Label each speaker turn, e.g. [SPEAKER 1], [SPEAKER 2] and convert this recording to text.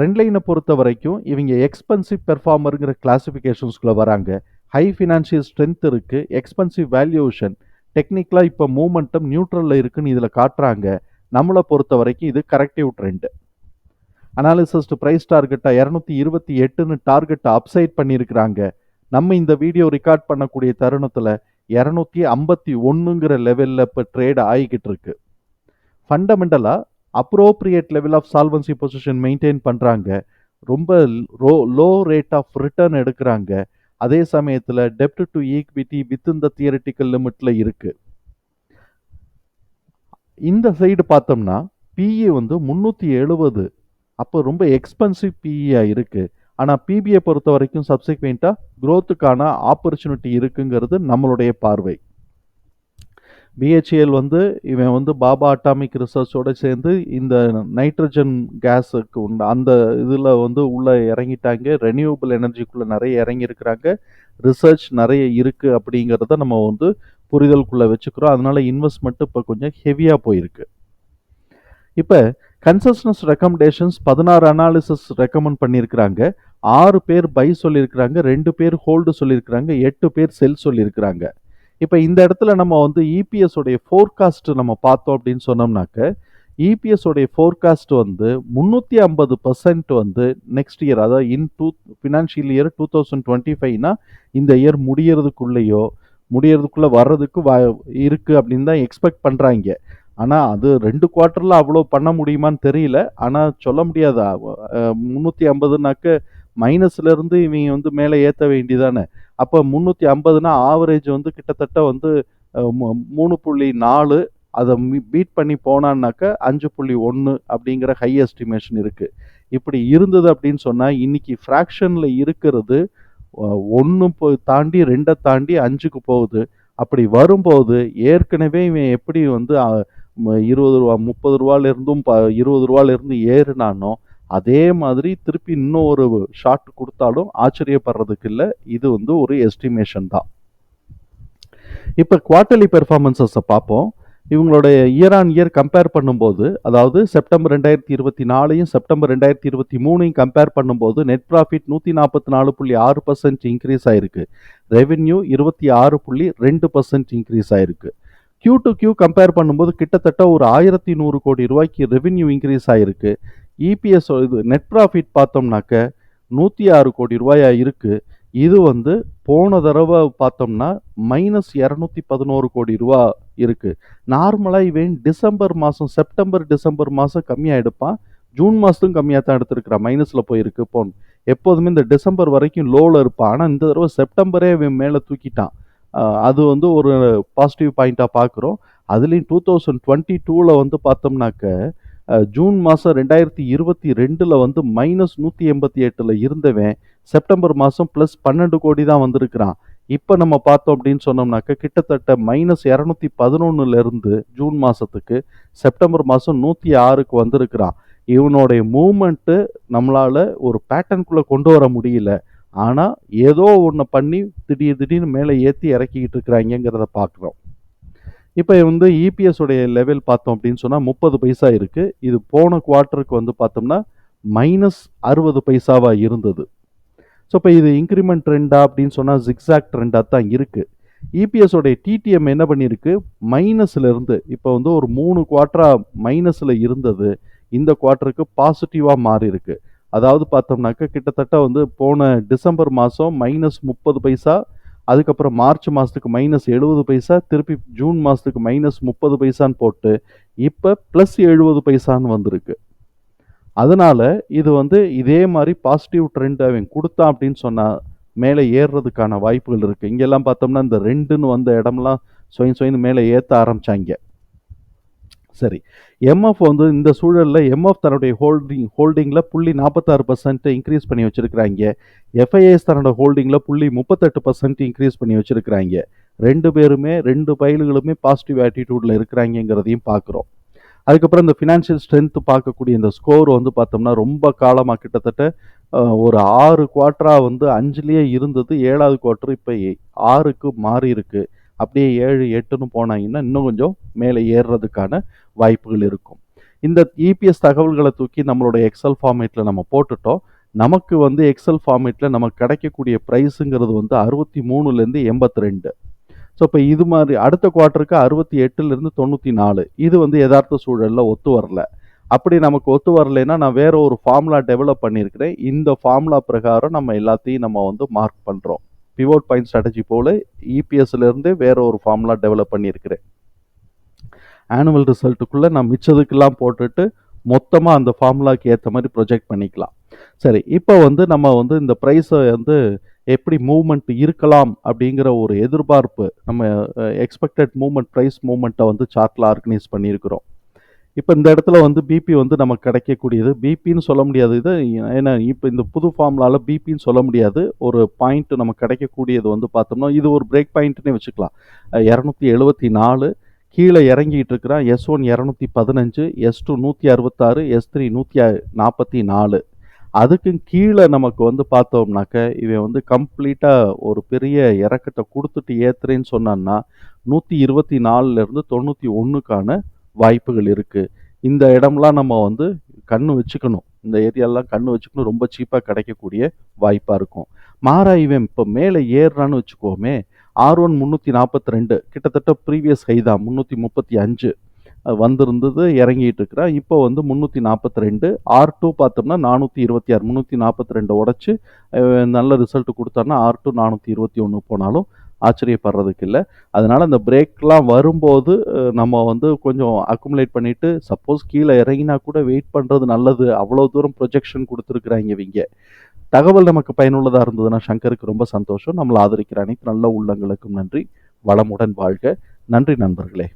[SPEAKER 1] ட்ரெண்ட்லைனை பொறுத்த வரைக்கும் இவங்க எக்ஸ்பென்சிவ் பெர்ஃபார்மருங்கிற கிளாஸிஃபிகேஷன்ஸ்குள்ளே வராங்க. ஹை ஃபினான்ஷியல் ஸ்ட்ரென்த் இருக்குது எக்ஸ்பென்சிவ் வேல்யூஷன் டெக்னிக்கலாக இப்போ மூமெண்டம் நியூட்ரலில் இருக்குன்னு இதில் காட்டுறாங்க. நம்மளை பொறுத்த வரைக்கும் இது கரெக்டிவ் ட்ரெண்டு அனாலிசிஸ்ட் ப்ரைஸ் டார்கெட்டை இரநூத்தி இருபத்தி எட்டுன்னு டார்கெட்டை அப்சைட் பண்ணியிருக்கிறாங்க. நம்ம இந்த வீடியோ ரெக்கார்ட் பண்ணக்கூடிய தருணத்தில் இரநூத்தி ஐம்பத்தி ஒன்றுங்கிற லெவலில் இப்போ ட்ரேட் ஆகிக்கிட்டு இருக்கு. ஃபண்டமெண்டலாக appropriate level of solvency position maintain பண்ணுறாங்க ரொம்ப ரோ லோ ரேட் ஆஃப் ரிட்டர்ன் எடுக்கிறாங்க. அதே சமயத்தில் டெப்ட் டு ஈக்விட்டி வித் இந்த தியரிட்டிக்கல் லிமிட்டில் இருக்குது இந்த சைடு பார்த்தோம்னா பிஇ வந்து முந்நூற்றி எழுபது அப்போ ரொம்ப எக்ஸ்பென்சிவ் பிஇயாக இருக்குது ஆனால் பிபிஐ பொறுத்த வரைக்கும் சப்சிக்வெண்ட்டாக க்ரோத்துக்கான ஆப்பர்ச்சுனிட்டி இருக்குங்கிறது நம்மளுடைய பார்வை. பிஹெச்எல் வந்து இவன் வந்து பாபா அட்டாமிக் ரிசர்ச்சோடு சேர்ந்து இந்த நைட்ரஜன் கேஸுக்கு உண்டு. அந்த இதில் வந்து உள்ளே இறங்கிட்டாங்க. ரெனியூபிள் எனர்ஜிக்குள்ளே நிறைய இறங்கியிருக்கிறாங்க. ரிசர்ச் நிறைய இருக்குது அப்படிங்கிறத நம்ம வந்து புரிதலுக்குள்ளே வச்சுக்கிறோம். அதனால் இன்வெஸ்ட்மெண்ட்டு இப்போ கொஞ்சம் ஹெவியாக போயிருக்கு. இப்போ கன்சஸ்னஸ் ரெக்கமெண்டேஷன்ஸ் பதினாறு அனாலிசிஸ் ரெக்கமெண்ட் பண்ணியிருக்கிறாங்க. ஆறு பேர் பை சொல்லியிருக்கிறாங்க. ரெண்டு பேர் ஹோல்டு சொல்லியிருக்கிறாங்க. எட்டு பேர் செல் சொல்லியிருக்கிறாங்க. இப்போ இந்த இடத்துல நம்ம வந்து இபிஎஸ் உடைய ஃபோர்காஸ்ட் நம்ம பார்த்தோம் அப்படின்னு சொன்னோம்னாக்க இபிஎஸ் உடைய ஃபோர்காஸ்ட் வந்து முந்நூற்றி ஐம்பது பர்சன்ட் வந்து நெக்ஸ்ட் இயர் அதாவது in two financial year two thousand twenty ஃபைவ்னா இந்த இயர் முடியறதுக்குள்ளேயோ முடியறதுக்குள்ளே வர்றதுக்கு வா இருக்குது அப்படின்னு தான் எக்ஸ்பெக்ட் பண்ணுறாங்க ஆனால் அது ரெண்டு குவார்ட்டரில் அவ்வளோ பண்ண முடியுமான்னு தெரியல. ஆனால் சொல்ல முடியாதா. முந்நூற்றி ஐம்பதுனாக்க மைனஸ்லேருந்து இவங்க வந்து மேலே ஏற்ற வேண்டியதானே? அப்போ முந்நூற்றி ஐம்பதுனா ஆவரேஜ் வந்து கிட்டத்தட்ட வந்து மூணு புள்ளி நாலு அதை பீட் பண்ணி போனான்னாக்க அஞ்சு புள்ளி ஒன்று அப்படிங்கிற ஹை எஸ்டிமேஷன் இருக்குது இப்படி இருந்தது அப்படின்னு சொன்னால் இன்றைக்கி ஃப்ராக்ஷனில் இருக்கிறது ஒன்று போய் தாண்டி ரெண்டை தாண்டி அஞ்சுக்கு போகுது. அப்படி வரும்போது ஏற்கனவே இவன் எப்படி வந்து இருபது ரூபா முப்பது ரூபாலேருந்தும் ப இருபது ரூபாலேருந்து ஏறுனானோ அதே மாதிரி திருப்பி இன்னும் ஒரு ஷாட் கொடுத்தாலும் ஆச்சரியப்படுறதுக்கு இல்லை. இது வந்து ஒரு எஸ்டிமேஷன் தான். இப்போ குவார்ட்டர்லி பெர்ஃபார்மன்சஸை பார்ப்போம். இவங்களுடைய இயர் ஆன் இயர் கம்பேர் பண்ணும்போது அதாவது செப்டம்பர் ரெண்டாயிரத்தி இருபத்தி நாலையும் செப்டம்பர் ரெண்டாயிரத்தி இருபத்தி மூணையும் கம்பேர் பண்ணும்போது நெட் ப்ராஃபிட் நூற்றி நாற்பத்தி நாலு புள்ளி ஆறு பர்சன்ட் இன்க்ரீஸ் ஆயிருக்கு. ரெவென்யூ இருபத்தி ஆறு புள்ளி ரெண்டு பர்சன்ட் இன்க்ரீஸ் ஆயிருக்கு. க்யூ டு க்யூ கம்பேர் பண்ணும்போது கிட்டத்தட்ட ஒரு ஆயிரத்தி நூறு கோடி ரூபாய்க்கு ரெவென்யூ இன்க்ரீஸ் ஆயிருக்கு. இபிஎஸ் இது நெட் ப்ராஃபிட் பார்த்தோம்னாக்க நூற்றி ஆறு கோடி ரூபாயாக இருக்குது இது வந்து போன தடவை பார்த்தோம்னா மைனஸ் இரநூத்தி பதினோரு கோடி ரூபா இருக்கு. நார்மலாக இவன் டிசம்பர் மாதம் செப்டம்பர் டிசம்பர் மாதம் கம்மியாக எடுப்பான் ஜூன் மாதத்தும் கம்மியாக தான் எடுத்திருக்கிறான் மைனஸில் போயிருக்கு போன். எப்போதுமே இந்த டிசம்பர் வரைக்கும் லோவில் இருப்பான். ஆனால் இந்த தடவை செப்டம்பரே இவன் மேலே தூக்கிட்டான். அது வந்து ஒரு பாசிட்டிவ் பாயிண்ட்டாக பார்க்குறோம். அதுலேயும் டூ தௌசண்ட் டுவெண்ட்டி டூவில் வந்து பார்த்தோம்னாக்க ஜூன் மாதம் ரெண்டாயிரத்தி இருபத்தி ரெண்டில் வந்து மைனஸ் நூற்றி எண்பத்தி எட்டில் இருந்தவன் செப்டம்பர் மாதம் ப்ளஸ் பன்னெண்டு கோடி தான் வந்திருக்கிறான். இப்போ நம்ம பார்த்தோம் அப்படின்னு சொன்னோம்னாக்க கிட்டத்தட்ட மைனஸ் இரநூத்தி பதினொன்னுலேருந்து ஜூன் மாதத்துக்கு செப்டம்பர் மாதம் நூற்றி ஆறுக்கு வந்திருக்கிறான். இவனுடைய மூமெண்ட்டு நம்மளால் ஒரு பேட்டர்னுக்குள்ளே கொண்டு வர முடியல. ஆனால் ஏதோ ஒன்று பண்ணி திடீர் திடீர்னு மேலே ஏற்றி இறக்கிக்கிட்டு இருக்கிறாங்கங்கிறத பார்க்குறோம். இப்போ வந்து இபிஎஸ் உடைய லெவல் பார்த்தோம் அப்படின்னு சொன்னால் முப்பது பைசா இருக்குது இது போன குவார்ட்டருக்கு வந்து பார்த்தோம்னா மைனஸ் அறுபது பைசாவாக இருந்தது. ஸோ இப்போ இது இன்க்ரிமெண்ட் ட்ரெண்டா அப்படின்னு சொன்னால் ஜிக்ஸாக் ட்ரெண்டாக தான் இருக்குது இபிஎஸ் உடைய டிடிஎம் என்ன பண்ணியிருக்கு மைனஸ்ல இருந்து இப்போ வந்து ஒரு மூணு குவார்ட்டரா மைனஸில் இருந்தது. இந்த குவார்ட்டருக்கு பாசிட்டிவாக மாறி இருக்கு அதாவது பார்த்தோம்னாக்க கிட்டத்தட்ட வந்து போன டிசம்பர் மாதம் மைனஸ் முப்பது பைசா அதுக்கப்புறம் மார்ச் மாதத்துக்கு மைனஸ் எழுபது பைசா திருப்பி ஜூன் மாதத்துக்கு மைனஸ் முப்பது பைசான்னு போட்டு இப்போ ப்ளஸ் எழுபது பைசான்னு வந்திருக்கு. அதனால் இது வந்து இதே மாதிரி பாசிட்டிவ் ட்ரெண்ட் அவன் கொடுத்தான் அப்படின்னு சொன்னால் மேலே ஏறுறதுக்கான வாய்ப்புகள் இருக்குது இங்கெல்லாம் பார்த்தோம்னா இந்த ரெண்டுன்னு வந்த இடம்லாம் சொயின் சொயின்னு மேலே ஏற்ற ஆரம்பிச்சாங்க. சரி. எம்எஃப் வந்து இந்த சூழலில் எம்எஃப் தன்னுடைய ஹோல்டிங் ஹோல்டிங்கில் புள்ளி நாற்பத்தாறு பர்சன்ட் இன்க்ரீஸ் பண்ணி வச்சுருக்கிறாங்க. எஃப்ஐஎஸ் தன்னோட ஹோல்டிங்கில் புள்ளி முப்பத்தெட்டு பர்சன்ட் இன்க்ரீஸ் பண்ணி வச்சுருக்கிறாங்க. ரெண்டு பேருமே ரெண்டு பயில்களுமே பாசிட்டிவ் ஆட்டிடியூடில் இருக்கிறாங்கங்கிறதையும் பார்க்குறோம் அதுக்கப்புறம் இந்த ஃபினான்ஷியல் ஸ்ட்ரென்த் பார்க்கக்கூடிய இந்த ஸ்கோர் வந்து பார்த்தோம்னா ரொம்ப காலமாக கிட்டத்தட்ட ஒரு ஆறு குவார்ட்டராக வந்து அஞ்சுலேயே இருந்தது. ஏழாவது குவார்ட்டர் இப்போ ஆறுக்கு மாறி இருக்குது அப்படியே ஏழு எட்டுன்னு போனாங்கன்னா இன்னும் கொஞ்சம் மேலே ஏறுறதுக்கான வாய்ப்புகள் இருக்கும். இந்த இபிஎஸ் தகவல்களை தூக்கி நம்மளோட எக்ஸல் ஃபார்மேட்டில் நம்ம போட்டுட்டோம். நமக்கு வந்து எக்ஸல் ஃபார்மேட்டில் நமக்கு கிடைக்கக்கூடிய ப்ரைஸுங்கிறது வந்து அறுபத்தி மூணுலேருந்து எண்பத்தி ரெண்டு. ஸோ இப்போ இது மாதிரி அடுத்த குவார்ட்டருக்கு அறுபத்தி எட்டுலேருந்து தொண்ணூற்றி நாலு. இது வந்து யதார்த்த சூழலில் ஒத்து வரல. அப்படி நமக்கு ஒத்து வரலைன்னா நான் வேற ஒரு ஃபார்முலா டெவலப் பண்ணியிருக்கிறேன். இந்த ஃபார்முலா பிரகாரம் நம்ம எல்லாத்தையும் நம்ம வந்து மார்க் பண்ணுறோம் பிவோட் பாயிண்ட் ஸ்ட்ராட்டஜி போல் இபிஎஸ்லேருந்து வேற ஒரு ஃபார்முலா டெவலப் பண்ணியிருக்கிறேன். ஆனுவல் ரிசல்ட்டுக்குள்ளே நான் மிச்சதுக்கெல்லாம் போட்டுட்டு மொத்தமாக அந்த ஃபார்முலாக்கு ஏற்ற மாதிரி ப்ரொஜெக்ட் பண்ணிக்கலாம். சரி இப்போ வந்து நம்ம வந்து இந்த ப்ரைஸை வந்து எப்படி மூவ்மெண்ட் இருக்கலாம் அப்படிங்கிற ஒரு எதிர்பார்ப்பு நம்ம எக்ஸ்பெக்டட் மூவ்மெண்ட் ப்ரைஸ் மூவ்மெண்ட்டை வந்து சார்ட்டில் ஆர்கனைஸ் பண்ணியிருக்கிறோம். இப்போ இந்த இடத்துல வந்து பிபி வந்து நமக்கு கிடைக்கக்கூடியது. பிபின்னு சொல்ல முடியாது. இது ஏன்னா இப்போ இந்த புது ஃபார்முலால பிபின்னு சொல்ல முடியாது. ஒரு பாயிண்ட் நமக்கு கிடைக்கக்கூடியது வந்து பார்த்தோம்னா இது ஒரு பிரேக் பாயிண்ட்னே வச்சுக்கலாம். இரநூத்தி எழுபத்தி நாலு கீழே இறங்கிட்டு இருக்கிறான். எஸ் ஒன் இரநூத்தி பதினஞ்சு எஸ் டூ நூற்றி அறுபத்தாறு எஸ் த்ரீ நூற்றி நாற்பத்தி நாலு. அதுக்கும் கீழே நமக்கு வந்து பார்த்தோம்னாக்க இவன் வந்து கம்ப்ளீட்டாக ஒரு பெரிய இறக்கத்தை கொடுத்துட்டு ஏத்துறேன்னு சொன்னான்னா நூற்றி இருபத்தி நாலுலேருந்து தொண்ணூற்றி ஒன்றுக்கான வாய்ப்புகள் இருக்குது இந்த இடம்லாம் நம்ம வந்து கண்ணு வச்சுக்கணும். இந்த ஏரியாலாம் கண்ணு வச்சுக்கணும். ரொம்ப சீப்பாக கிடைக்கக்கூடிய வாய்ப்பாக இருக்கும். மாறா இவன் இப்போ மேலே ஏறுறான்னு வச்சுக்கோமே ஆர் ஒன் முந்நூற்றி நாற்பத்தி ரெண்டு கிட்டத்தட்ட ப்ரீவியஸ் ஹை தான் முந்நூற்றி முப்பத்தி அஞ்சு வந்திருந்தது இறங்கிட்டு இருக்கிறான் இப்போ வந்து முந்நூற்றி நாற்பத்தி ரெண்டு ஆர் டூ பார்த்தோம்னா நானூற்றி இருபத்தி ஆறு முந்நூற்றி நாற்பத்தி ரெண்டு உடச்சி நல்ல ரிசல்ட் கொடுத்தோன்னா ஆர் டூ நானூற்றி இருபத்தி ஒன்று போனாலும் ஆச்சரியப்படுறதுக்கு இல்லை. அதனால் அந்த பிரேக்லாம் வரும்போது நம்ம வந்து கொஞ்சம் அக்குமுலேட் பண்ணிவிட்டு சப்போஸ் கீழே இறங்கினா கூட வெயிட் பண்ணுறது நல்லது. அவ்வளோ தூரம் ப்ரொஜெக்ஷன் கொடுத்துருக்குறாங்க இவங்க. தகவல் நமக்கு பயனுள்ளதாக இருந்ததுன்னா சங்கருக்கு ரொம்ப சந்தோஷம். நம்மளை ஆதரிக்கிற அனைத்து நல்ல உள்ளங்களுக்கும் நன்றி. வளமுடன் வாழ்க. நன்றி நண்பர்களே.